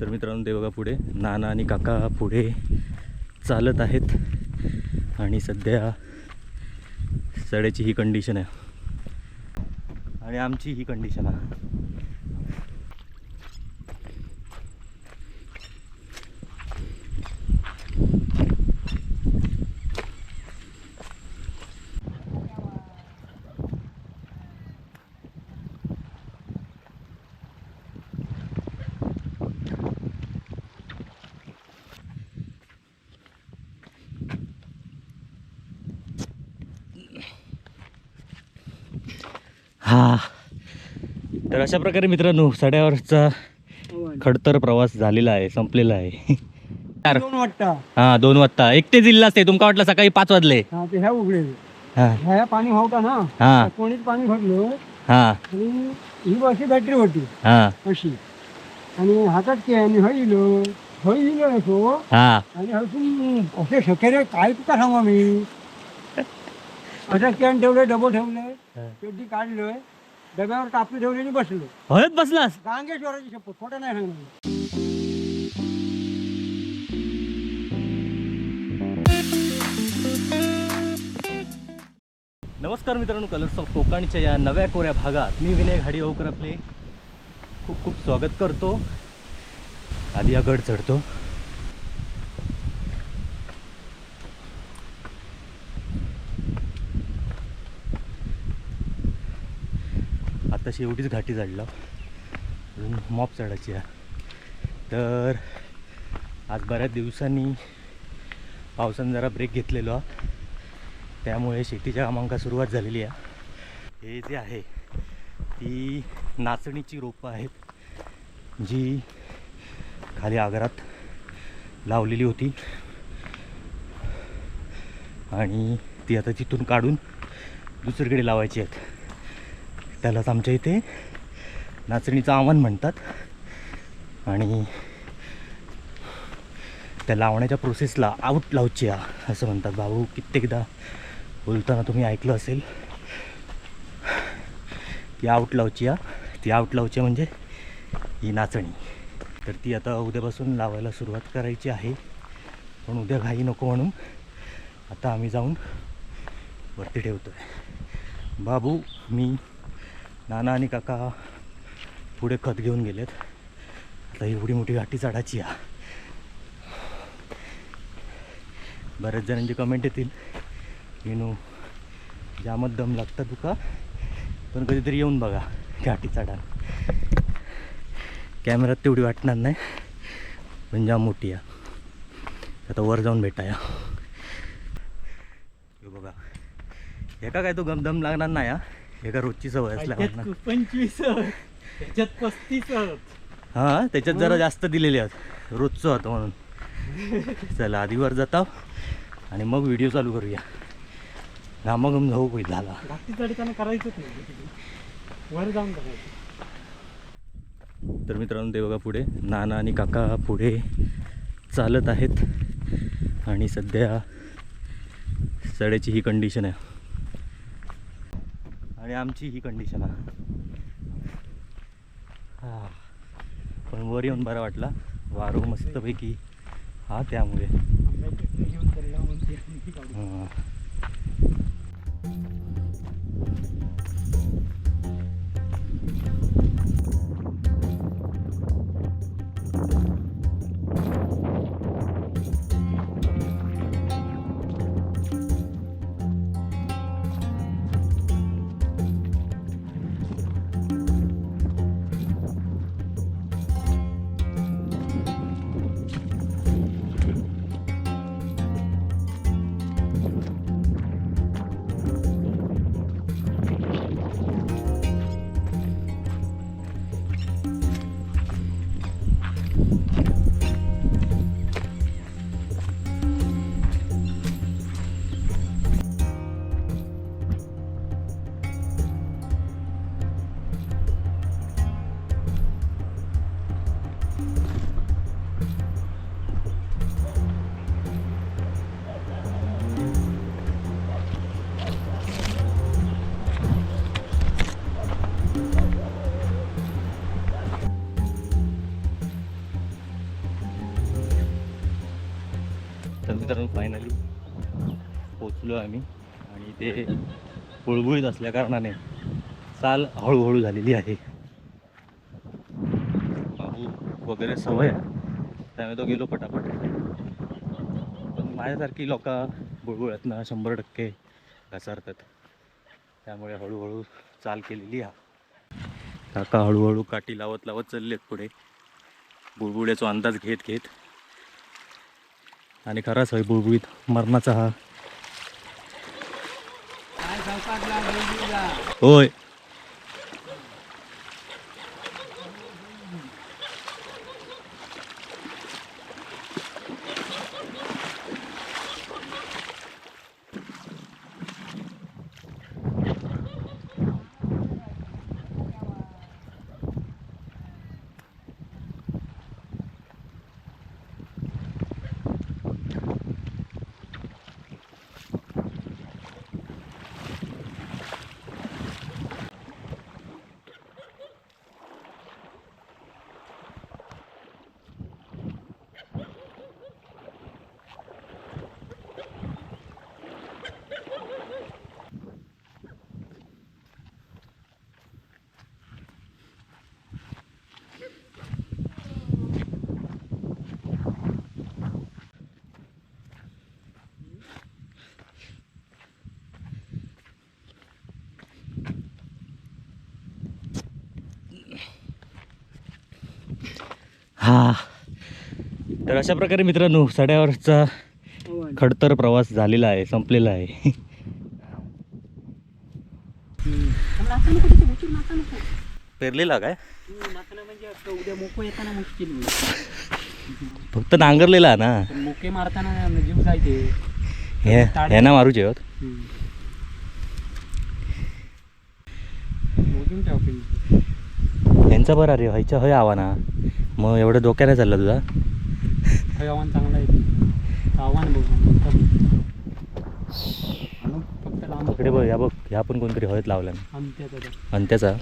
तर मित्रांनो ते बघा पुढे. नाना आणि काका पुढे चालत आहेत. आणि सध्या सड्याची ही कंडिशन आहे. आणि आमची ही कंडिशन आहे. हा. तर अशा प्रकारे मित्रांनो सड्यावरचा खडतर प्रवास झालेला आहे संपलेला आहे. हा दोन वाजता. एकटे जिल्हा असते तुमका वाटलं सकाळी पाच वाजले. हा ते ह्या उघडे. हा. ह्या पाणी व्हावता ना? हा. कोणीच पाणी भरलं. हा. आणि ही अशी बॅटरी होती. हा. अशी. आणि हातात कॅन हय इलो हय इलो नको. हा. आणि हसून असे शकेरे काय तुका सांगा मी? असं कॅन ठेवलंय डबो ठेवलंय पेटी काढलोय डब्यावर कापडी ठेवली आणि बसलो. हळद बसलास? गांगेश्वराची शपथ खोटं नाही सांगणार. नमस्कार मित्रांनो कलर्स ऑफ कोकणच्या या नव्या कोऱ्या भागात मी विनय घाडी होकर आपले खूप खूप स्वागत करतो. आधी या गड चढतो. तशी एवढीच घाटी चढलो अजून मॉप चढायची आहे. तर आज बऱ्याच दिवसांनी पावसानं जरा ब्रेक घेतलेलो हा. त्यामुळे शेतीच्या कामांका सुरुवात झालेली आहे. हे जे आहे ती नाचणीची रोपं आहेत जी खाली आगारात लावलेली होती. आणि ती आता तिथून काढून दुसरीकडे लावायची आहेत. त्यालाच आमच्या इथे नाचणीचं आव्हान म्हणतात. आणि त्या लावण्याच्या प्रोसेसला आऊट लावची असं म्हणतात. भाऊ कित्येकदा बोलताना तुम्ही ऐकलं असेल. ती आऊट लावची ती आऊट लावची म्हणजे ही नाचणी. तर ती आता उद्यापासून लावायला सुरुवात करायची आहे. पण उद्या घाई नको म्हणून आता आम्ही जाऊन वरती ठेवतो आहे बाबू मी नाना आणि काका पुढे खत घेऊन गेलेत. आता एवढी मोठी घाटी चढायची या. बऱ्याच जणांची कमेंट येतील. येणू जामत दम लागतं तुका. पण कधीतरी येऊन बघा घाटी चढा कॅमेरात तेवढी वाटणार नाही पण जाम मोठी या. आता वर जाऊन भेटाया. हे बघा. एका काय तो गमदम लागणार नाही हा एका रोजची सवय असल्या पंचवीस त्याच्यात पस्तीस हां त्याच्यात जरा जास्त दिलेले आहेत. रोजचं होतं म्हणून. चला आधी वर जाता आणि मग व्हिडिओ चालू करूया. घामाघूम जाऊ काही झाला. घाटी चढताना करायचंच नाही वर जाऊन करायचं तर मित्रांनो ते बघा पुढे. नाना आणि काका पुढे चालत आहेत. आणि सध्या सड्याची ही कंडिशन आहे. आणि आमची ही कंडिशन आहे. हा. पण वर येऊन बरा वाटला. वारो मस्तपैकी. हा त्यामुळे. पोचलो आम्ही. आणि ते बुळबुळीत असल्या कारणाने चाल हळूहळू झालेली आहे. बाबू वगैरे सवय आहे. त्यामुळे तो गेलो पटापट. पण माझ्यासारखी लोक बुळबुळ्यातनं शंभर टक्के घसरतात. त्यामुळे हळूहळू चाल केलेली हा काका हळूहळू काठी लावत लावत चाललेत पुढे. बुळबुळ्याचा अंदाज घेत घेत. आणि खराच आहे बुळबुळीत मरणाचा हा काय हा तर अशा प्रकारे मित्रांनो सड्यावरचा खडतर प्रवास झालेला आहे संपलेला आहे. पेरलेला काय म्हणजे. फक्त नांगरलेला ना मोके मारताना जीव जायते हे ह्यांना मारूचे होत मोजून ठेव पिन. यांचा बरा रे व्हायच्या होय आव्हाना मग एवढं डोक्याने चाललं तुझा? हे आव्हान चांगलं आहे. आव्हान बघ फक्त लांब इकडे बघ या बघ ह्या पण कोणतरी हळद लावला. आणि त्याचा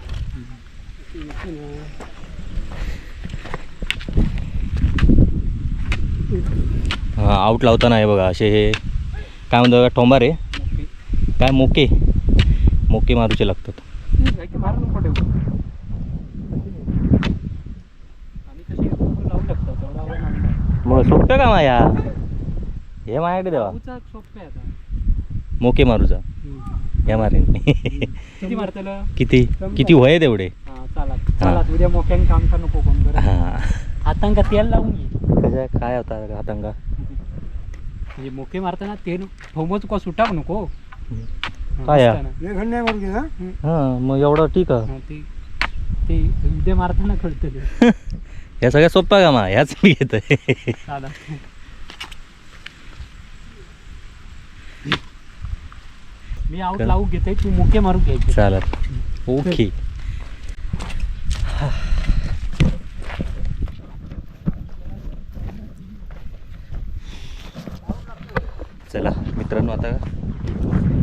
हा आऊट लावताना आहे बघा असे हे. काय म्हणतो बघा, ठोंबा रे मोके. काय मोके? मोके मारूचे लागतात हे काय मारू नको ठेवू. आणि कशी लावू शकतो तेवढा आव्हान आम्ही नाही. सोपं का माया? हे माझ्याकडे देवा. आहे मोके मारूचा. हे मारेन. किती मारतलं? किती? किती वय आहे तेवढे? हा उद्या मोक्याने काम का नको कोण हा. हातांका तेल लावून घे. काय होता हातांगा म्हणजे मोके मारताना ते ठोंबच का सुटाक नको. काय या? हां मग एवढं ठीक आहे. ते ते उद्या मारताना कळतं ते या सगळ्या सोप्पा का मा ह्याच मी घेत आहे मी आऊट. लावू घेते तू मोके मारू घ्यायचे. चालत ओके. चला मित्रांनो आता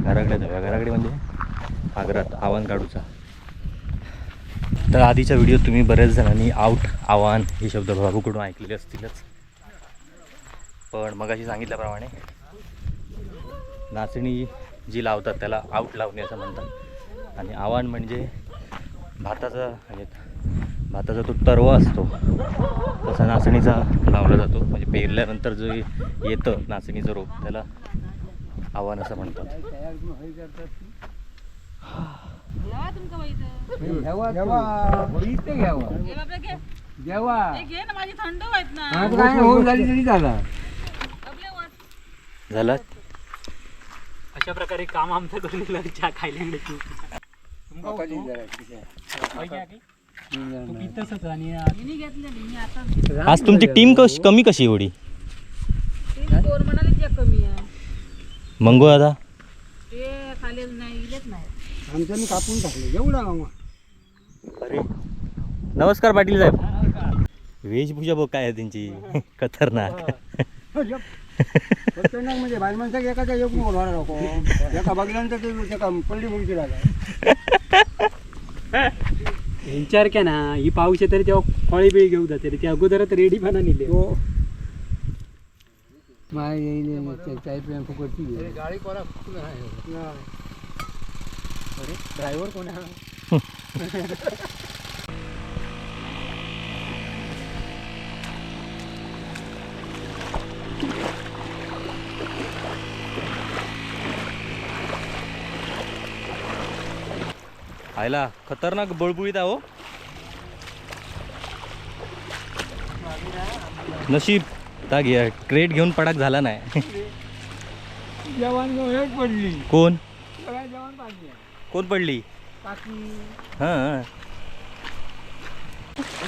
घराकडे जाऊया. घराकडे म्हणजे आग्रात आव्हान काढूचा. तर आधीच्या व्हिडिओत तुम्ही बऱ्याच जणांनी आऊट आव्हान हे शब्द बाबूकडून ऐकलेले असतीलच. पण मगाशी सांगितल्याप्रमाणे नाचणी जी लावतात त्याला आऊट लावणे असं म्हणतात. आणि आव्हान म्हणजे भाताचा म्हणजे भाताचा तो तरवा असतो तसा नाचणीचा लावला जातो. म्हणजे पेरल्यानंतर जो येतं नाचणीचं रोप त्याला आव्हान असं म्हणतात. घ्यावा तुमका वैद घ्यावा. इथे घ्यावा बाबा घे. घ्यावा. घे ना माझी थंड आहेत ना. काय नाही, होऊन झाली तरी झाला. आपले वाट झालं? अशा प्रकारे काम आमचं करून चहा खायला तू पितसच आणि मी घेतले मी आता. आज तुमची टीम कशी कमी कशी एवढी? ते गोर म्हणाले जे कमी आहे. मंगू दादा? ते खाली नाही. इलेच नाही आमचं मी कापून टाकलं. एवढा अरे. नमस्कार पाटील साहेब. वेशभूषा बघ काय आहे त्यांची. खतरनाक. खतरनाक म्हणजे बाल माणसाक एखादा योग नको होणार नको एका बघल्यानंतर ते त्याका पडली मुलगी राहिला विचार क्या ना ही पाऊस आहे तरी तेव्हा फळे बिळी घेऊ जाते रे. ते अगोदरच रेडी पण नेले माय येईल चाय प्रेम फुकटची. गाडी कोणा अरे ड्रायव्हर कोण आहे? आयला खतरनाक बळबुळीत आहो नशीब. ता घे क्रेट घेऊन पडाक झाला नाही. जवान पडली. कोण? जवान पाडली. कोण पडली? हां.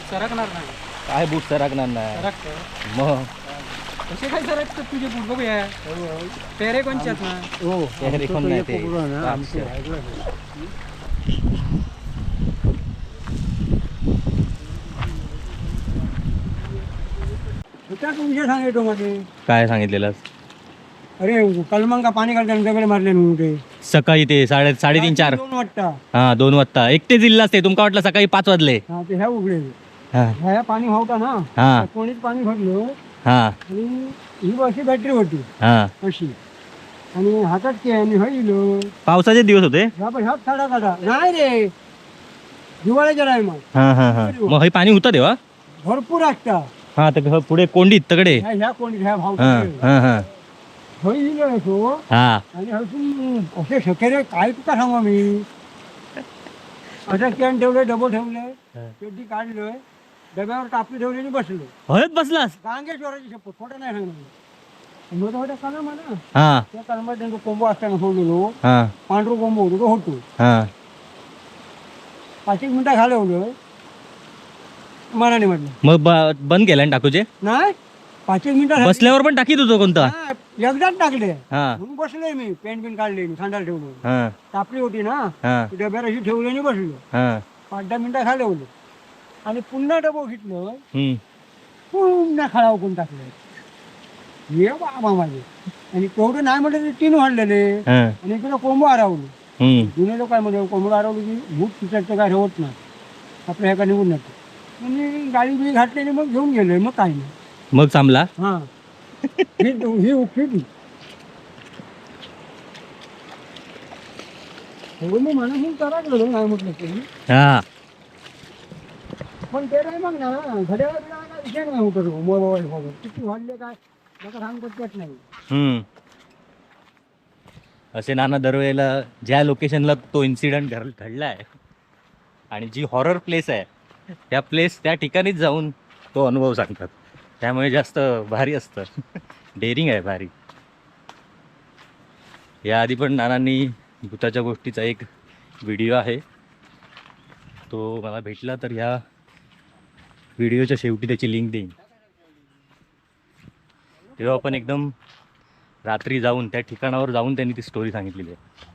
सरकणार नाही. काय बूट सरकणार नाही? सरकतं. मग? कसे काय सरकतात तुझे बूट? बघूया. पेरे कोणचे आहेत ना हो पेहरे कोण नाही ते. काय सांगितलेलं अरे कलमंगा पाणी घालताना दगड मारले म्हणून ते. सकाळी ते साडे साडेतीन चार. दोन वाटता हा दोन वाजता. एकटे जिल्हा असते तुमका वाटलं सकाळी पाच वाजले. हा ते ह्या उघडे. हा. ह्या पाणी व्हावता ना? हा. कोणीच पाणी भरलं. हा. आणि ही अशी बॅटरी होती. हा. अशी. आणि हातात के आणि हळीलो पावसाचे दिवस होते? ह्या पण ह्यात साडा काढा नाही रे. हिवाळ्याच्या नाही मग हा हा हा. मग हे पाणी होतं तेव्हा? भरपूर असता. हा तर पुढे कोंडीत तगडे. ह्या ह्या कोणी ह्या भाव हा हा हा. हळीलो असो हा आणि हसून असे शकेरे काय तुका सांगू मी असं कॅन ठेवलंय डबो ठेवलंय पेटी काढलोय डब्यावर कापी ठेवली आणि बसलो हळद बसलास गांगेश्वराची शपथ खोटं नाही सांगणार मोठा मोठा काना म्हणा हा त्या कालमध्ये त्यांचा कोंबो असताना सोडलेलो हा पांढरो कोंबो होतो तो होतो हा पाच एक मिनिटं घालवलं मनाने म्हटलं मग ब- बंद केलं ना टाकूचे नाही पाच एक मिनिटं बसल्यावर पण टाकीत होतो कोणता नाही, एकदाच टाकले. हा. म्हणून बसलोय मी पेन पेन काढले मी खांडाला ठेवलो. हा. टापली होती ना हा. ती डब्यावर अशी ठेवली आणि बसलो. हा. पाच दहा मिनिटं घालवलं. आणि पुन्हा डबो घेतलं. हम्म. पुन्हा खळाव कोण टाकलं. ये बाबा माझे. आणि तेवढं नाही म्हटलं ते तीन वाढलेले. हा. आणि तुला कोंबो हरवलं. हम्म. जुने लोक काय म्हणजे कोंबडं हरवलं की भूत पिचाचं काय होत नाही. आपल्या ह्याका निघून जातं. आणि गाडी बिडी घातलेली मग घेऊन गेले मग काही नाही. मग थांबला? हां. ही ही उठली हो मी मनासून करा गेलो नाही म्हटलं हा. पण ते नाही मग ना घड्याळ बिड्याळ काय विषय नाही होत मोबाईल किती वाढले काय सांगत येत नाही. हम्म. असे नाना दरवेळेला ज्या लोकेशनला तो इन्सिडेंट घड घडला आहे आणि जी हॉरर प्लेस आहे त्या प्लेस त्या ठिकाणीच जाऊन तो अनुभव सांगतात. त्यामुळे जास्त भारी असतं. डेअरिंग आहे भारी. याआधी पण नानांनी भूताच्या गोष्टीचा एक व्हिडिओ आहे. तो मला भेटला तर ह्या व्हिडिओच्या शेवटी त्याची लिंक देईन. तेव्हा आपण एकदम रात्री जाऊन त्या ठिकाणावर जाऊन त्यांनी ती स्टोरी सांगितलेली आहे.